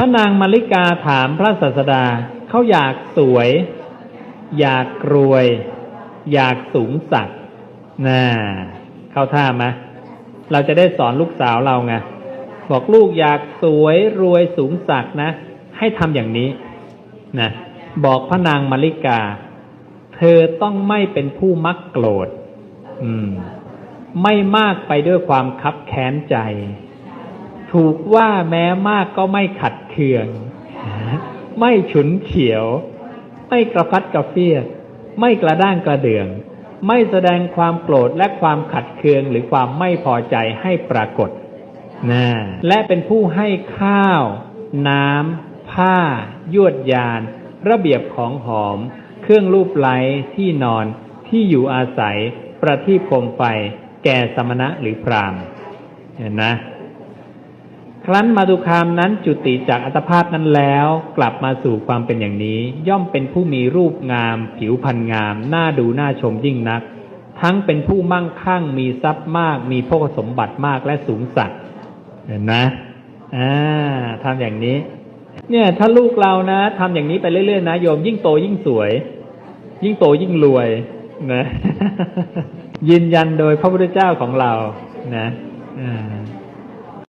พระนางมาริกาถามพระศาสดาเขาอยากสวย อยากรวย อยากสูงสักน่าเข้าท่าไหมเราจะได้สอนลูกสาวเราไงบอกลูกอยากสวยรวยสูงสักนะ ให้ทำอย่างนี้นะบอกพระนางมาริกา เธอต้องไม่เป็นผู้มักโกรธ อืม ไม่มากไปด้วยความคับแค้นใจ ถูกว่าแม้มากก็ไม่ขัดเคือง ไม่ฉุนเฉียว ไม่กระพัดกระเฟียด ไม่กระด้างกระเดือง ไม่แสดงความโกรธและความขัดเคืองหรือความไม่พอใจให้ปรากฏนะและเป็นผู้ให้ข้าว น้ำ ผ้า ยวดยาน ระเบียบของหอม เครื่องรูปไล้ที่นอน ที่อยู่อาศัย ประทีปโคมไฟ แก่สมณะหรือพรามเห็นนะ ครั้นมาตุคามนั้นจุติจากอัตภาพนั้นแล้ว กลับมาสู่ความเป็นอย่างนี้ ย่อมเป็นผู้มีรูปงาม ผิวพรรณงามน่าดูน่าชมยิ่งนัก ทั้งเป็นผู้มั่งคั่งมีทรัพย์มาก มีโภคสมบัติมากและสูงสักเห็นนะอ่าทำอย่างนี้ เนี่ยถ้าลูกเรานะทำอย่างนี้ไปเรื่อยๆนะโยมยิ่งโตยิ่งสวย ยิ่งโตยิ่งรวยนะยืนยันโดยพระพุทธเจ้าของเรานะอ่า